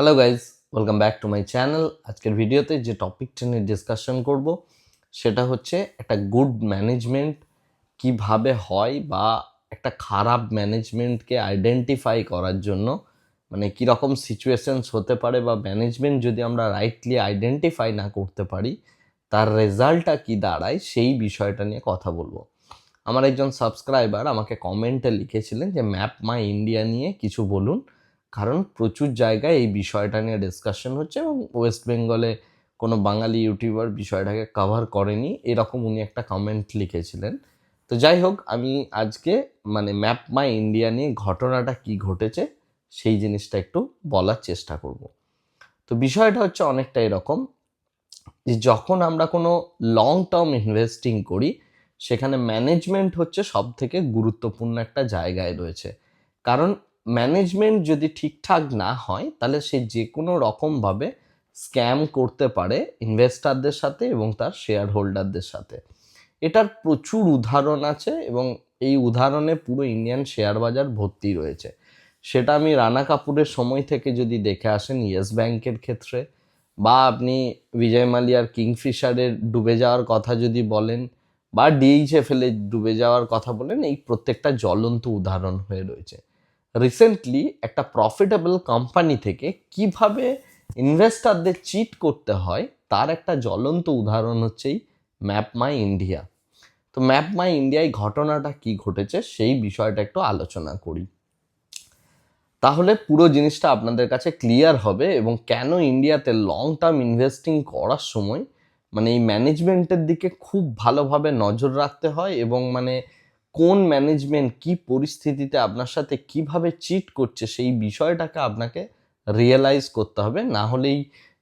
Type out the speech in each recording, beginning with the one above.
Hello guys welcome back to my channel আজকের ভিডিওতে যে টপিকটা নিয়ে ডিসকাশন করব, সেটা হচ্ছে একটা গুড ম্যানেজমেন্ট কীভাবে হয় বা একটা খারাপ ম্যানেজমেন্টকে আইডেন্টিফাই করার জন্য মানে কীরকম সিচুয়েশনস হতে পারে বা ম্যানেজমেন্ট যদি আমরা রাইটলি আইডেন্টিফাই না করতে পারি, তার রেজাল্টটা কি দাঁড়ায় সেই বিষয়টা নিয়ে কথা বলব। আমার একজন সাবস্ক্রাইবার আমাকে কমেন্টে লিখেছিলেন যে ম্যাপ মাই ইন্ডিয়া নিয়ে কিছু বলুন। কারণ প্রচুর জায়গায় এই বিষয়টা নিয়ে ডিসকাশন হচ্ছে এবং ওয়েস্ট বেঙ্গলে কোনো বাঙালি ইউটিউবার বিষয়টাকে কভার করেনি। এরকম উনি একটা কমেন্ট লিখেছিলেন। তো যাই হোক, আমি আজকে মানে ম্যাপ মাই ইন্ডিয়া নিয়ে ঘটনাটা কি ঘটেছে সেই জিনিসটা একটু বলার চেষ্টা করব। তো বিষয়টা হচ্ছে অনেকটা এরকম যে যখন আমরা কোনো লং টার্ম ইনভেস্টিং করি, সেখানে ম্যানেজমেন্ট হচ্ছে সব থেকে গুরুত্বপূর্ণ একটা জায়গায় রয়েছে। কারণ ম্যানেজমেন্ট যদি ঠিকঠাক না হয়, তাহলে সে যে কোনো রকমভাবে স্ক্যাম করতে পারে ইনভেস্টারদের সাথে এবং তার শেয়ার হোল্ডারদের সাথে। এটার প্রচুর উদাহরণ আছে এবং এই উদাহরণে পুরো ইন্ডিয়ান শেয়ার বাজার ভর্তি রয়েছে। সেটা আমি রানা কাপুরের সময় থেকে যদি দেখে আসেন ইয়েস ব্যাংকের ক্ষেত্রে, বা আপনি বিজয় মালিয়ার কিংফিশারের ডুবে যাওয়ার কথা যদি বলেন, বা ডিএইচএফএল এর ডুবে যাওয়ার কথা বলেন, এই প্রত্যেকটা জ্বলন্ত উদাহরণ হয়ে রয়েছে। রিসেন্টলি একটা প্রফিটেবল কোম্পানি থেকে কীভাবে ইনভেস্টারদের চিট করতে হয়, তার একটা জ্বলন্ত উদাহরণ হচ্ছে এই ম্যাপ মাই ইন্ডিয়া তো ম্যাপ মাই ইন্ডিয়ায় ঘটনাটা কি ঘটেছে, সেই বিষয়টা একটু আলোচনা করি। তাহলে পুরো জিনিসটা আপনাদের কাছে ক্লিয়ার হবে এবং কেন ইন্ডিয়াতে লং টার্ম ইনভেস্টিং করার সময় মানে এই ম্যানেজমেন্টের দিকে খুব ভালোভাবে নজর রাখতে হয় এবং মানে কোন ম্যানেজমেন্ট কি পরিস্থিতিতে আপনার সাথে কীভাবে চিট করছে সেই বিষয়টাকে আপনাকে রিয়েলাইজ করতে হবে। না হলেই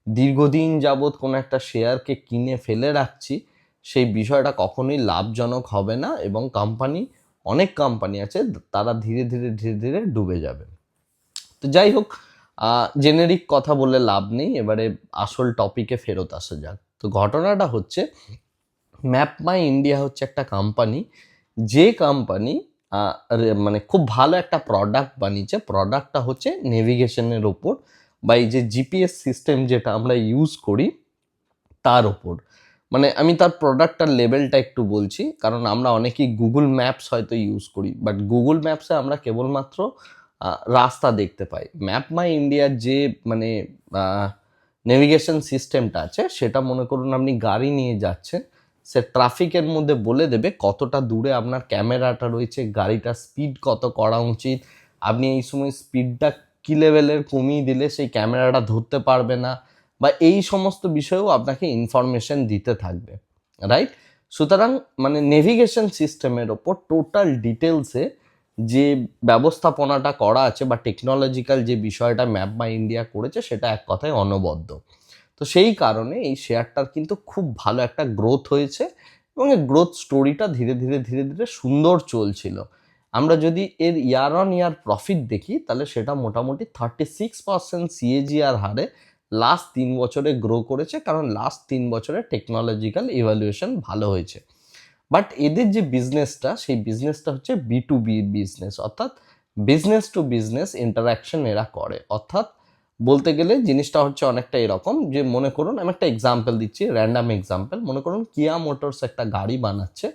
দীর্ঘদিন যাবৎ কোনো একটা শেয়ারকে কিনে ফেলে রাখছি, সেই বিষয়টা কখনোই লাভজনক হবে না এবং কোম্পানি অনেক কোম্পানি আছে, তারা ধীরে ধীরে ধীরে ধীরে ডুবে যাবে। তো যাই হোক জেনেরিক কথা বলে লাভ নেই, এবারে আসল টপিকে ফেরত আসা যাক। তো ঘটনাটা হচ্ছে ম্যাপ মাই ইন্ডিয়া হচ্ছে একটা কোম্পানি যে কোম্পানি মানে খুব ভালো একটা প্রোডাক্ট বানিয়েছে প্রোডাক্টটা হচ্ছে নেভিগেশনের ওপর বা এই যে জিপিএস সিস্টেম যেটা আমরা ইউজ করি, তার ওপর। মানে আমি তার প্রোডাক্টটার লেভেলটা একটু বলছি, কারণ আমরা অনেকেই গুগল ম্যাপস হয়তো ইউজ করি বাট গুগল ম্যাপসে আমরা কেবলমাত্র রাস্তা দেখতে পাই। ম্যাপ মাই ইন্ডিয়ার যে মানে নেভিগেশন সিস্টেমটা আছে, সেটা মনে করুন আপনি গাড়ি নিয়ে যাচ্ছেন সে ট্রাফিকের মধ্যে বলে দেবে কতটা দূরে আপনার ক্যামেরাটা রয়েছে, গাড়িটার স্পিড কত করা উচিত। আপনি এই সময় স্পিডটা কী লেভেলের কমিয়ে দিলে সেই ক্যামেরাটা ধরতে পারবে না বা এই সমস্ত বিষয়েও আপনাকে ইনফরমেশন দিতে থাকবে রাইট সুতরাং মানে নেভিগেশন সিস্টেমের ওপর টোটাল ডিটেলসে যে ব্যবস্থাপনাটা করা আছে বা টেকনোলজিক্যাল যে বিষয়টা ম্যাপ বাই ইন্ডিয়া করেছে সেটা এক কথায় অনবদ্য। তো সেই কারণে এই শেয়ারটার কিন্তু খুব ভালো একটা গ্রোথ হয়েছে এবং এই গ্রোথ স্টোরিটা ধীরে ধীরে ধীরে ধীরে সুন্দর চলছিল। আমরা যদি এর ইয়ার অন ইয়ার প্রফিট দেখি, তাহলে সেটা মোটামুটি থার্টি সিক্স পার্সেন্ট সিএজিআর হারে লাস্ট তিন বছরে গ্রো করেছে, কারণ লাস্ট তিন বছরে টেকনোলজিক্যাল ইভ্যালুয়েশন ভালো হয়েছে। বাট এদের যে বিজনেসটা সেই বিজনেসটা হচ্ছে বি টু বি বিজনেস অর্থাৎ বিজনেস টু বিজনেস ইন্টারাকশন এরা করে। অর্থাৎ বলতে গেলে জিনিসটা হচ্ছে অনেকটা এরকম যে মনে করুন, আমি একটা এক্সাম্পল দিচ্ছি র্যান্ডাম এক্সাম্পল মনে করুন কিয়া মোটরস একটা গাড়ি বানাচ্ছে,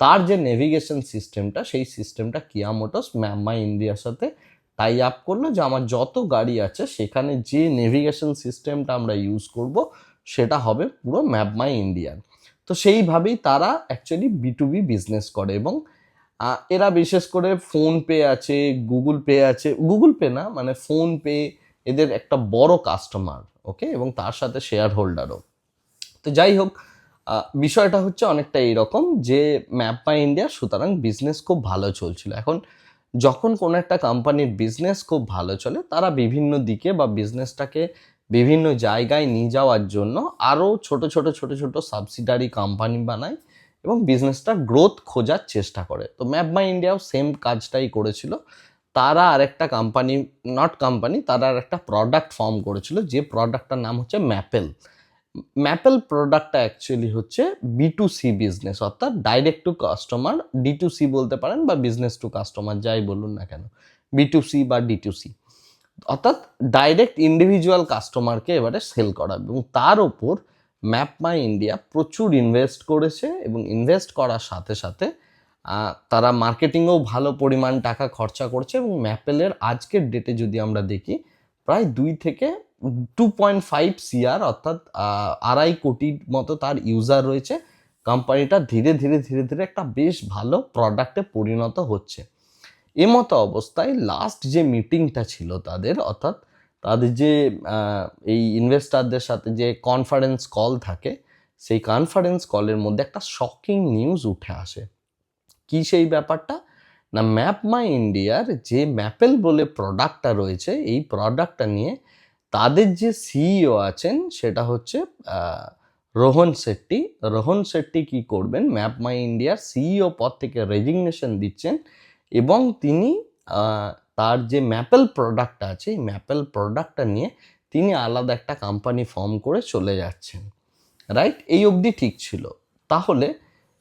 তার যে নেভিগেশন সিস্টেমটা সেই সিস্টেমটা কিয়া মোটরস ম্যামা ইন্ডিয়ার সাথে টাই আপ করল যে আমার যত গাড়ি আছে, সেখানে যে নেভিগেশন সিস্টেমটা আমরা ইউজ করব, সেটা হবে পুরো ম্যাপ মাই ইন্ডিয়ান তো সেইভাবেই তারা actually B to B business করে এবং এরা বিশেষ করে ফোন পে আছে গুগল পে আছে গুগল পে না মানে ফোন পে এদের একটা বড় কাস্টমার ওকে এবং তার সাথে শেয়ার হোল্ডারও তো যাই হোক বিষয়টা হচ্ছে অনেকটা এইরকম যে ম্যাপ বাই ইন্ডিয়া সুতরাং বিজনেস খুব ভালো চলছিল। এখন যখন কোনো একটা কোম্পানির বিজনেস খুব ভালো চলে, তারা বিভিন্ন দিকে বা বিজনেসটাকে বিভিন্ন জায়গায় নিয়ে যাওয়ার জন্য আরও ছোট ছোট ছোট ছোট সাবসিডারি কোম্পানি বানায় এবং বিজনেসটা গ্রোথ খোঁজার চেষ্টা করে। তো ম্যাপ বাই ইন্ডিয়াও সেম কাজটাই করেছিল। তারা আরেকটা কোম্পানি নট কোম্পানি তারা আর একটা প্রোডাক্ট ফর্ম করেছিল, যে প্রোডাক্টটার নাম হচ্ছে ম্যাপেল ম্যাপেল প্রোডাক্টটা অ্যাকচুয়ালি হচ্ছে বি টু সি বিজনেস অর্থাৎ direct to customer D to C বলতে পারেন বা বিজনেস টু কাস্টমার যাই বলুন না কেন বি টু সি বা ডি টু সি অর্থাৎ ডাইরেক্ট ইন্ডিভিজুয়াল কাস্টমারকে এবারে সেল করা এবং তার ওপর ম্যাপ মাই ইন্ডিয়া প্রচুর ইনভেস্ট করেছে এবং ইনভেস্ট করার সাথে সাথে তারা মার্কেটিংয়েও ভালো পরিমাণ টাকা খরচা করছে এবং ম্যাপেলের আজকের ডেটে যদি আমরা দেখি, প্রায় দুই থেকে টু পয়েন্ট ফাইভ সিআর অর্থাৎ আড়াই কোটির মতো তার ইউজার রয়েছে। কোম্পানিটা ধীরে ধীরে ধীরে ধীরে একটা বেশ ভালো প্রোডাক্টে পরিণত হচ্ছে। এমতো অবস্থায় লাস্ট যে মিটিংটা ছিল তাদের, অর্থাৎ তাদের যে এই ইনভেস্টারদের সাথে যে কনফারেন্স কল থাকে, সেই কনফারেন্স কলের মধ্যে একটা শকিং নিউজ উঠে আসে। কি সেই ব্যাপারটা? না ম্যাপ মাই ইন্ডিয়ার যে ম্যাপেল বলে প্রোডাক্টটা রয়েছে, এই প্রোডাক্টটা নিয়ে তাদের যে সিইও আছেন, সেটা হচ্ছে রোহন শেট্টি। রোহন শেট্টি কি করবেন? ম্যাপ মাই ইন্ডিয়ার সিইও পদ থেকে রেজিগনেশন দিচ্ছেন এবং তিনি তার যে ম্যাপেল প্রোডাক্টটা আছে, এই ম্যাপেল প্রোডাক্টটা নিয়ে তিনি আলাদা একটা কোম্পানি ফর্ম করে চলে যাচ্ছেন। রাইট এই অবধি ঠিক ছিল। তাহলে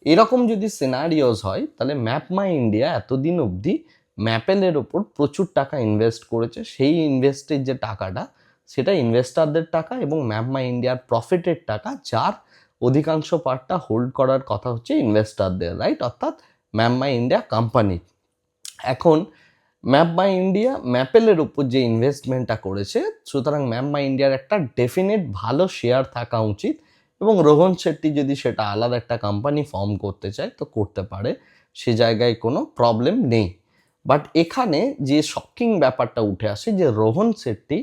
এরকম যদি সিনারিওস হয়, তাহলে ম্যাপ মাই ইন্ডিয়া এতদিন অবধি ম্যাপেলের ওপর প্রচুর টাকা ইনভেস্ট করেছে। সেই ইনভেস্টের যে টাকাটা, সেটা ইনভেস্টারদের টাকা এবং ম্যাপ মাই ইন্ডিয়ার প্রফিটের টাকা, যার অধিকাংশ পার্টটা হোল্ড করার কথা হচ্ছে ইনভেস্টারদের রাইট অর্থাৎ ম্যাপ মাই ইন্ডিয়া কোম্পানি এখন ম্যাপ মাই ইন্ডিয়া ম্যাপেলের উপর যে ইনভেস্টমেন্টটা করেছে, সুতরাং ম্যাপ মাই ইন্ডিয়ার একটা ডেফিনেট ভালো শেয়ার থাকা উচিত। এবং রোহন শেট্টি যদি সেটা আলাদা একটা কোম্পানি ফর্ম করতে চায়, তো করতে পারে। সে জায়গায় কোনো প্রবলেম নেই। বাট এখানে যে শকিং ব্যাপারটা উঠে আসে, যে রোহন শেট্টি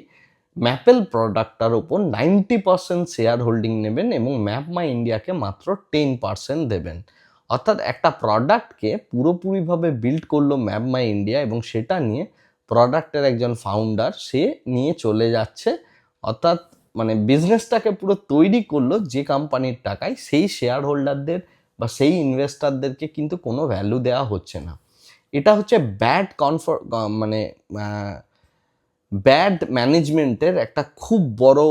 ম্যাপেল প্রোডাক্টটার ওপর নাইনটি পার্সেন্ট শেয়ার হোল্ডিং নেবেন এবং ম্যাপ মাই ইন্ডিয়াকে মাত্র টেন পার্সেন্ট দেবেন। অর্থাৎ একটা প্রোডাক্টকে পুরোপুরিভাবে বিল্ড করল ম্যাপ মাই ইন্ডিয়া এবং সেটা নিয়ে প্রোডাক্টের একজন ফাউন্ডার সে নিয়ে চলে যাচ্ছে। অর্থাৎ মানে বিজনেসটাকে পুরো তৈরি করল যে কোম্পানির টাকায়, সেই শেয়ার হোল্ডারদের বা সেই ইনভেস্টারদেরকে কিন্তু কোনো ভ্যালু দেওয়া হচ্ছে না। এটা হচ্ছে ব্যাড কনফার মানে ব্যাড ম্যানেজমেন্টের একটা খুব বড়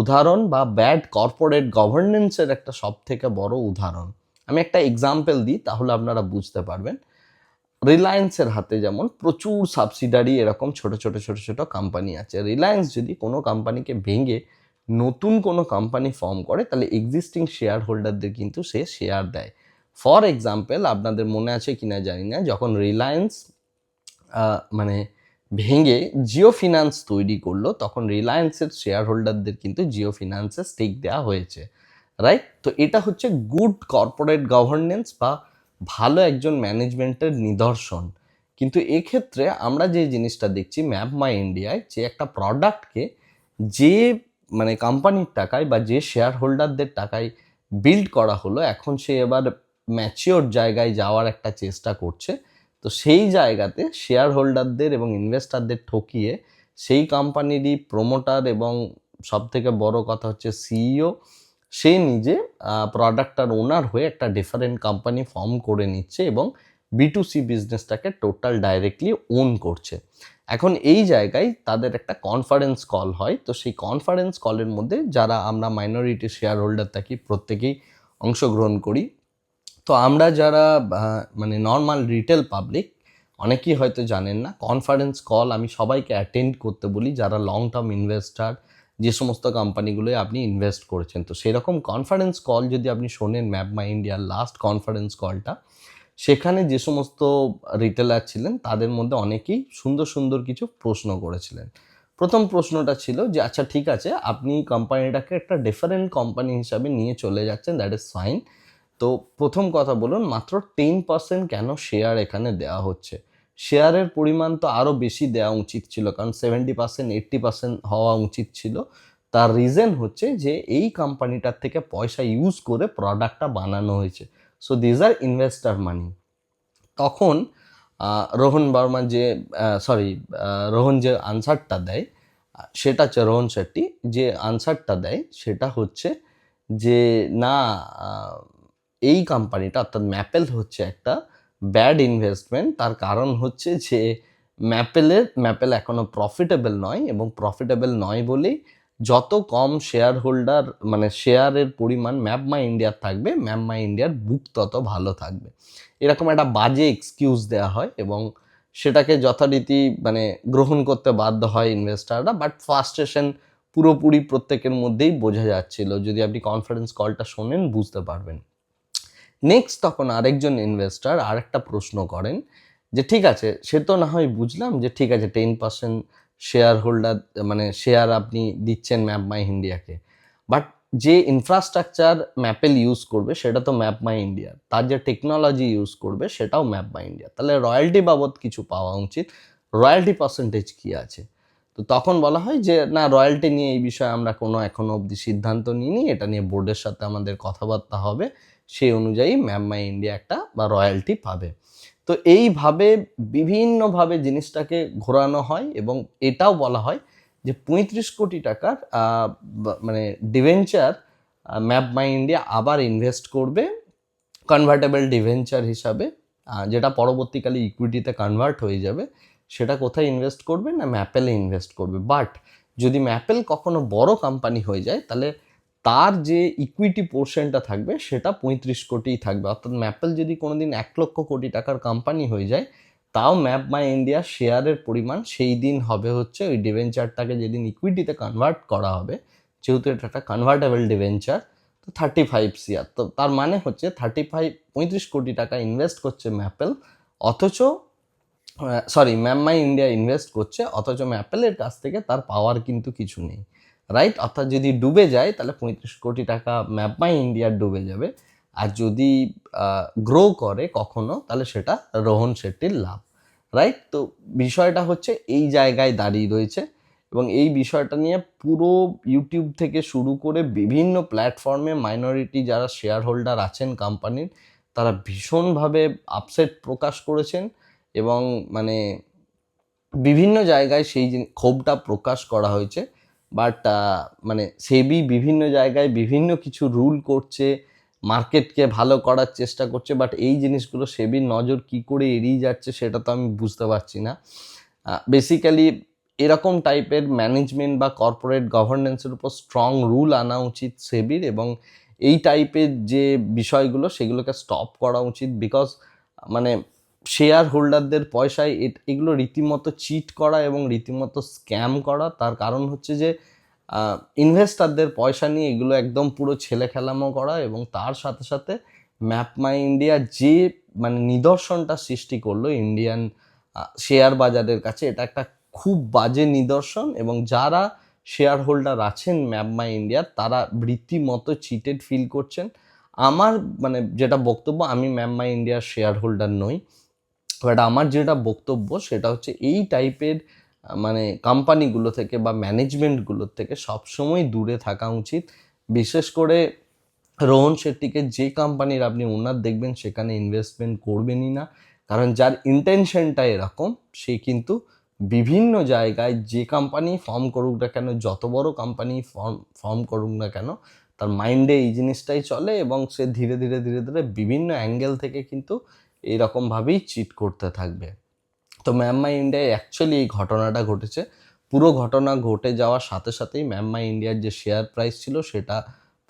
উদাহরণ বা ব্যাড কর্পোরেট গভর্নেন্সের একটা সব থেকে বড় উদাহরণ। আমি একটা এক্সাম্পল দিই, তাহলে আপনারা বুঝতে পারবেন। রিলায়েন্সের হাতে যেমন প্রচুর সাবসিডারি এরকম ছোট ছোট ছোট ছোট কোম্পানি আছে। রিলায়েন্স যদি কোনো কোম্পানিকে ভেঙে নতুন কোনো কোম্পানি ফর্ম করে, তাহলে এক্সিস্টিং শেয়ার হোল্ডারদের কিন্তু সে শেয়ার দেয়। ফর এক্সাম্পল আপনাদের মনে আছে কি না জানি না, যখন রিলায়েন্স মানে ভেঙে জিও ফিনান্স তৈরি করল, তখন রিলায়েন্সের শেয়ার হোল্ডারদের কিন্তু জিও ফিনান্সে স্টেক দেওয়া হয়েছে। রাইট তো এটা হচ্ছে গুড কর্পোরেট গভর্নেন্স বা ভালো একজন ম্যানেজমেন্টের নিদর্শন। কিন্তু এক্ষেত্রে আমরা যে জিনিসটা দেখছি ম্যাপ মাই ইন্ডিয়ায় যে একটা প্রোডাক্টকে যে মানে কোম্পানির টাকায় বা যে শেয়ার হোল্ডারদের টাকায় বিল্ড করা হলো, এখন সে এবার ম্যাচিওর জায়গায় যাওয়ার একটা চেষ্টা করছে। তো সেই জায়গাতে শেয়ার হোল্ডারদের এবং ইনভেস্টারদের ঠকিয়ে সেই কোম্পানিরই প্রমোটার এবং সব থেকে বড় কথা হচ্ছে সিইও সে নিজে প্রোডাক্টটার ওনার হয়ে একটা ডিফারেন্ট কোম্পানি ফর্ম করে নিচ্ছে এবং বি টু সি বিজনেসটাকে টোটাল ডাইরেক্টলি ওন করছে। এখন এই জায়গায় তাদের একটা কনফারেন্স কল হয়। তো সেই কনফারেন্স কলের মধ্যে যারা আমরা মাইনরিটি শেয়ার হোল্ডার থাকি, প্রত্যেকেই অংশগ্রহণ করি। তো আমরা যারা মানে নর্মাল রিটেল পাবলিক অনেকেই হয়তো জানেন না কনফারেন্স কল আমি সবাইকে অ্যাটেন্ড করতে বলি। যারা লং টার্ম ইনভেস্টার যে সমস্ত কোম্পানিগুলোয় আপনি ইনভেস্ট করেছেন। তো সেরকম কনফারেন্স কল যদি আপনি শোনেন ম্যাপ মাই ইন্ডিয়ার লাস্ট কনফারেন্স কলটা সেখানে যে সমস্ত রিটেলার ছিলেন, তাদের মধ্যে অনেকেই সুন্দর সুন্দর কিছু প্রশ্ন করেছিলেন। প্রথম প্রশ্নটা ছিল যে আচ্ছা ঠিক আছে, আপনি কোম্পানিটাকে একটা ডিফারেন্ট কোম্পানি হিসাবে নিয়ে চলে যাচ্ছেন দ্যাট ইজ ফাইন তো প্রথম কথা বলুন, মাত্র টেন পার্সেন্ট কেন শেয়ার এখানে দেওয়া হচ্ছে? শেয়ারের পরিমাণ তো আরও বেশি দেওয়া উচিত ছিল, কারণ সেভেন্টি পার্সেন্ট এইট্টি পার্সেন্ট হওয়া উচিত ছিল। তার রিজন হচ্ছে যে এই কোম্পানিটার থেকে পয়সা ইউজ করে প্রোডাক্টটা বানানো হয়েছে। So these are investor money তখন রোহন বর্মা যে সরি রোহন যে আনসারটা দেয়, সেটা হচ্ছে রোহন শেট্টি, যে আনসারটা দেয় সেটা হচ্ছে যে, না এই কোম্পানিটা অর্থাৎ ম্যাপেল হচ্ছে একটা ব্যাড ইনভেস্টমেন্ট, তার কারণ হচ্ছে যে ম্যাপেলের ম্যাপেল এখনও প্রফিটেবল নয় এবং প্রফিটেবল নয় বলেই যত কম শেয়ার হোল্ডার মানে শেয়ারের পরিমাণ ম্যাপ মাই ইন্ডিয়ার থাকবে, ম্যাপ মাই ইন্ডিয়ার বুক তত ভালো থাকবে। এরকম একটা বাজে এক্সকিউজ দেওয়া হয় এবং সেটাকে যথারীতি মানে গ্রহণ করতে বাধ্য হয় ইনভেস্টাররা বাট ফার্স্টেশন পুরোপুরি প্রত্যেকের মধ্যেই বোঝা যাচ্ছিল, যদি আপনি কনফারেন্স কলটা শোনেন, বুঝতে পারবেন। নেক্সট তখন আরেকজন ইনভেস্টার আরেকটা প্রশ্ন করেন যে, ঠিক আছে, সে তো না হয় বুঝলাম যে, ঠিক আছে টেন পার্সেন্ট শেয়ার হোল্ডার মানে শেয়ার আপনি দিচ্ছেন ম্যাপ মাই ইন্ডিয়াকে বাট যে ইনফ্রাস্ট্রাকচার ম্যাপেল ইউজ করবে, সেটা তো ম্যাপ মাই ইন্ডিয়া তার যে টেকনোলজি ইউজ করবে, সেটাও ম্যাপ মাই ইন্ডিয়া তাহলে রয়্যালটি বাবদ কিছু পাওয়া উচিত। রয়্যালটি পার্সেন্টেজ কী আছে? তো তখন বলা হয় যে, না রয়্যালটি নিয়ে এই বিষয়ে আমরা কোনো এখনও অবধি সিদ্ধান্ত নিইনি। এটা নিয়ে বোর্ডের সাথে আমাদের কথাবার্তা হবে। সেই অনুযায়ী ম্যাপ মাই ইন্ডিয়া একটা বা রয়্যালটি পাবে। তো এইভাবে বিভিন্নভাবে জিনিসটাকে ঘোরানো হয় এবং এটাও বলা হয় যে পঁয়ত্রিশ কোটি টাকার মানে ডিভেঞ্চার ম্যাপ মাই ইন্ডিয়া আবার ইনভেস্ট করবে কনভার্টেবল ডিভেঞ্চার হিসাবে যেটা পরবর্তীকালে ইকুইটিতে কনভার্ট হয়ে যাবে। সেটা কোথায় ইনভেস্ট করবে না ম্যাপেলে ইনভেস্ট করবে। বাট যদি ম্যাপেল কখনো বড় কোম্পানি হয়ে যায়, তাহলে তার যে ইকুইটি পোর্শনটা থাকবে, সেটা পঁয়ত্রিশ কোটিই থাকবে। অর্থাৎ ম্যাপেল যদি কোনোদিন এক লক্ষ কোটি টাকার কোম্পানি হয়ে যায়, তাও ম্যাপ মাই ইন্ডিয়া শেয়ারের পরিমাণ সেই দিন হবে হচ্ছে ওই ডিভেঞ্চারটাকে যেদিন ইকুইটিতে কনভার্ট করা হবে, যেহেতু এটা একটা কনভার্টেবল ডিভেঞ্চার তো থার্টি ফাইভ সিয়ার তো তার মানে হচ্ছে থার্টি ফাইভ পঁয়ত্রিশ কোটি টাকা ইনভেস্ট করছে ম্যাপেল অথচ sorry ma'am my India invest করছে, অথচ ম্যাপেলের কাছ থেকে তার পাওয়ার কিন্তু কিছু নেই। রাইট অর্থাৎ যদি ডুবে যায়, তাহলে পঁয়ত্রিশ কোটি টাকা ম্যাপ মাই ইন্ডিয়ার ডুবে যাবে। আর যদি গ্রো করে কখনো, তাহলে সেটা রোহন শেট্টির লাভ। রাইট তো বিষয়টা হচ্ছে এই জায়গায় দাঁড়িয়ে রয়েছে। এবং এই বিষয়টা নিয়ে পুরো ইউটিউব থেকে শুরু করে বিভিন্ন প্ল্যাটফর্মে মাইনরিটি যারা শেয়ার হোল্ডার আছেন কোম্পানির তারা ভীষণভাবে আপসেট প্রকাশ করেছেন। এবং মানে বিভিন্ন জায়গায় সেই ক্ষোভটা প্রকাশ করা হয়েছে। বাট মানে সেবি বিভিন্ন জায়গায় বিভিন্ন কিছু রুল করছে, মার্কেটকে ভালো করার চেষ্টা করছে বাট এই জিনিসগুলো সেবির নজর কি করে এড়িয়ে যাচ্ছে সেটা তো আমি বুঝতে পারছি না। বেসিক্যালি এরকম টাইপের ম্যানেজমেন্ট বা কর্পোরেট গভর্নেন্সের উপর স্ট্রং রুল আনা উচিত সেবির এবং এই টাইপের যে বিষয়গুলো সেগুলোকে স্টপ করা উচিত বিকজ মানে শেয়ার হোল্ডারদের পয়সায় এগুলো রীতিমতো চিট করা এবং রীতিমতো স্ক্যাম করা। তার কারণ হচ্ছে যে ইনভেস্টারদের পয়সা নিয়ে এগুলো একদম পুরো ছেলে খেলামো করা এবং তার সাথে সাথে ম্যাপ মাই ইন্ডিয়া যে মানে নিদর্শনটা সৃষ্টি করল ইন্ডিয়ান শেয়ার বাজারের কাছে, এটা একটা খুব বাজে নিদর্শন এবং যারা শেয়ার হোল্ডার আছেন ম্যাপ মাই ইন্ডিয়ার তারা রীতিমতো চিটেড ফিল করছেন। আমার মানে যেটা বক্তব্য, আমি ম্যাপ মাই ইন্ডিয়ার শেয়ার হোল্ডার নই। বাট আমার যেটা বক্তব্য সেটা হচ্ছে এই টাইপের মানে কোম্পানিগুলো থেকে বা ম্যানেজমেন্টগুলোর থেকে সবসময় দূরে থাকা উচিত। বিশেষ করে রোহন শেট্টিকে যে কোম্পানির আপনি ওনার দেখবেন সেখানে ইনভেস্টমেন্ট করবেনই না। কারণ যার ইন্টেনশনটা এরকম, সে কিন্তু বিভিন্ন জায়গায় যে কোম্পানি ফর্ম করুক না কেন, যত বড় কোম্পানি ফর্ম ফর্ম করুক না কেন, তার মাইন্ডে এই জিনিসটাই চলে এবং সে ধীরে ধীরে ধীরে ধীরে বিভিন্ন অ্যাঙ্গেল থেকে কিন্তু এইরকমভাবেই চিট করতে থাকবে। তো ম্যাম মাই ইন্ডিয়ায় অ্যাকচুয়ালি এই ঘটনাটা ঘটেছে। পুরো ঘটনা ঘটে যাওয়ার সাথে সাথেই ম্যাম মাই ইন্ডিয়ার যে শেয়ার প্রাইস ছিল, সেটা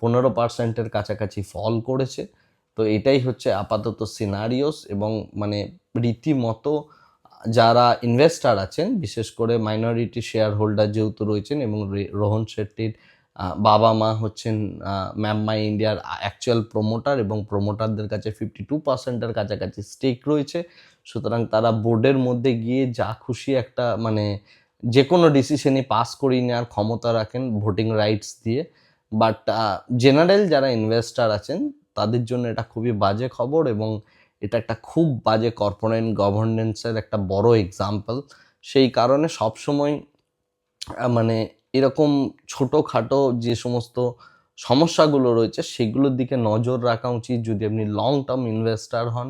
পনেরো পার্সেন্টের কাছাকাছি ফল করেছে। তো এটাই হচ্ছে আপাতত সিনারিওস এবং মানে রীতিমতো যারা ইনভেস্টার আছেন, বিশেষ করে মাইনরিটি শেয়ার হোল্ডার যেহেতু রয়েছেন এবং রোহন শেট্টির বাবা মা হচ্ছেন ম্যাম মাই ইন্ডিয়ার অ্যাকচুয়াল প্রোমোটার এবং প্রোমোটারদের কাছে ফিফটি টু পার্সেন্টের কাছাকাছি স্টেক রয়েছে। সুতরাং তারা বোর্ডের মধ্যে গিয়ে যা খুশি একটা মানে যে কোনো ডিসিশনই পাস করিয়ে নেওয়ার ক্ষমতা রাখেন ভোটিং রাইটস দিয়ে। বাট জেনারেল যারা ইনভেস্টার আছেন, তাদের জন্য এটা খুবই বাজে খবর এবং এটা একটা খুব বাজে কর্পোরেট গভর্নেন্সের একটা বড় এক্সাম্পল সেই কারণে সবসময় মানে এরকম ছোটোখাটো যে সমস্ত সমস্যাগুলো রয়েছে, সেগুলোর দিকে নজর রাখা উচিত যদি আপনি লং টার্ম ইনভেস্টার হন।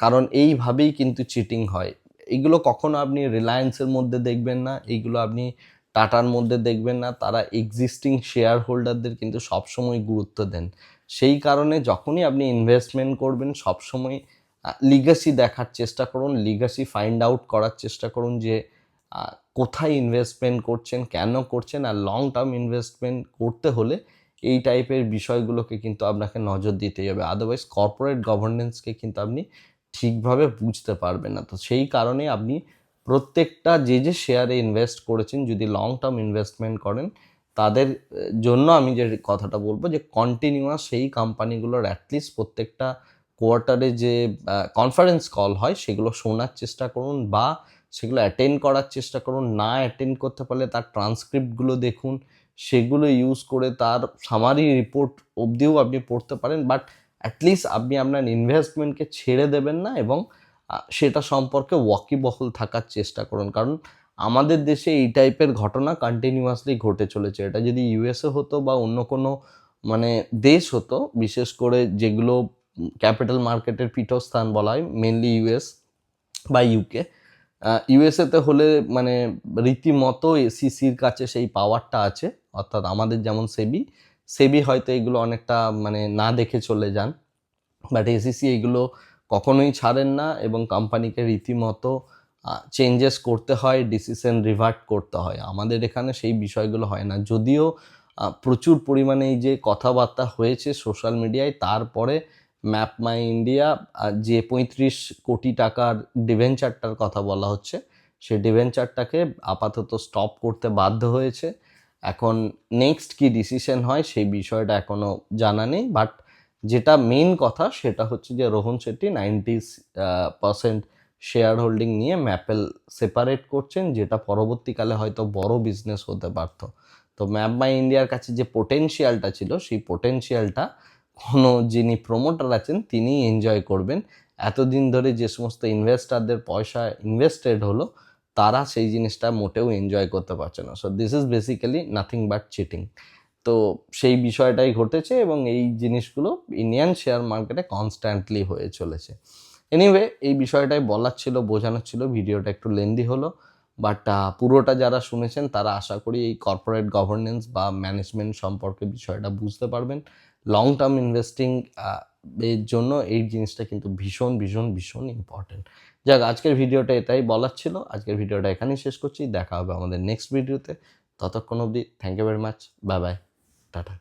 কারণ এইভাবেই কিন্তু চিটিং হয়। এগুলো কখনো আপনি রিলায়েন্সের মধ্যে দেখবেন না এইগুলো আপনি টাটার মধ্যে দেখবেন না। তারা এক্সিস্টিং শেয়ার হোল্ডারদের কিন্তু সবসময় গুরুত্ব দেন। সেই কারণে যখনই আপনি ইনভেস্টমেন্ট করবেন, সবসময় লিগাসি দেখার চেষ্টা করুন লিগাসি ফাইন্ড আউট করার চেষ্টা করুন যে কোথায় ইনভেস্টমেন্ট করছেন, কেন করছেন আর লং টার্ম ইনভেস্টমেন্ট করতে হলে এই টাইপের বিষয়গুলোকে কিন্তু আপনাকে নজর দিতেই হবে। আদারওয়াইজ কর্পোরেট গভর্নেন্সকে কিন্তু আপনি ঠিকভাবে বুঝতে পারবেন না। তো সেই কারণে আপনি প্রত্যেকটা যে যে শেয়ারে ইনভেস্ট করেছেন, যদি লং টার্ম ইনভেস্টমেন্ট করেন, তাদের জন্য আমি যে কথাটা বলব যে কন্টিনিউয়াস সেই কোম্পানিগুলোর অ্যাটলিস্ট প্রত্যেকটা কোয়ার্টারে যে কনফারেন্স কল হয়, সেগুলো শোনার চেষ্টা করুন বা সেগুলো অ্যাটেন্ড করার চেষ্টা করুন। না অ্যাটেন্ড করতে পারলে তার ট্রান্সক্রিপ্টগুলো দেখুন। সেগুলো ইউজ করে তার সামারি রিপোর্ট অবধিও আপনি পড়তে পারেন। বাট অ্যাটলিস্ট আপনি আপনার ইনভেস্টমেন্টকে ছেড়ে দেবেন না এবং সেটা সম্পর্কে ওয়াকিবহল থাকার চেষ্টা করুন। কারণ আমাদের দেশে এই টাইপের ঘটনা কন্টিনিউয়াসলি ঘটে চলেছে। এটা যদি ইউএসএ হতো বা অন্য কোনো মানে দেশ হতো, বিশেষ করে যেগুলো ক্যাপিটাল মার্কেটের পীঠস্থান বলা হয় মেনলি ইউএস বা ইউকে ইউএসএতে হলে মানে রীতিমতো এসিসির কাছে সেই পাওয়ারটা আছে, অর্থাৎ আমাদের যেমন সেবি সেবি হয়তো এগুলো অনেকটা মানে না দেখে চলে যান বাট এসিসি এগুলো কখনোই ছাড়েন না এবং কোম্পানিকে রীতিমতো চেঞ্জেস করতে হয় ডিসিশন রিভার্ট করতে হয়। আমাদের এখানে সেই বিষয়গুলো হয় না। যদিও প্রচুর পরিমাণে এই যে কথাবার্তা হয়েছে সোশ্যাল মিডিয়ায় তারপরে ম্যাপ মাই ইন্ডিয়া যে পঁয়ত্রিশ কোটি টাকার ডিভেঞ্চারটার কথা বলা হচ্ছে, সে ডিভেঞ্চারটাকে আপাতত স্টপ করতে বাধ্য হয়েছে। এখন নেক্সট কি ডিসিশন হয় সেই বিষয়টা এখনও জানা নেই বাট যেটা মেন কথা সেটা হচ্ছে যে Rohan Shetty ninety percent shareholding নিয়ে ম্যাপেল সেপারেট করছেন, যেটা পরবর্তীকালে হয়তো বড় বিজনেস হতে পারত। তো ম্যাপ মাই ইন্ডিয়ার কাছে যে পোটেনশিয়ালটা ছিল, সেই পোটেনশিয়ালটা কোনো যিনি প্রমোটার আছেন তিনি এনজয় করবেন। এতদিন ধরে যে সমস্ত ইনভেস্টারদের পয়সা ইনভেস্টেড হলো, তারা সেই জিনিসটা মোটেও এনজয় করতে পারছে না। So this is basically nothing but cheating তো, সেই বিষয়টাই ঘটেছে এবং এই জিনিসগুলো ইন্ডিয়ান শেয়ার মার্কেটে কনস্ট্যান্টলি হয়ে চলেছে। এনিওয়ে এই বিষয়টাই বলার ছিল, বোঝানোর ছিল, ভিডিওটা একটু লেন্দি হলো। বাট পুরোটা যারা শুনেছেন, তারা আশা করি এই কর্পোরেট গভর্নেন্স বা ম্যানেজমেন্ট সম্পর্কে বিষয়টা বুঝতে পারবেন। লং টার্ম ইনভেস্টিং এর জন্য এই জিনিসটা কিন্তু ভীষণ ভীষণ ভীষণ ইম্পর্টেন্ট যাক, আজকের ভিডিওটা এটাই বলার ছিল। আজকের ভিডিওটা এখানেই শেষ করছি। দেখা হবে আমাদের নেক্সট ভিডিওতে ততক্ষণ অবধি thank you very much bye bye tata.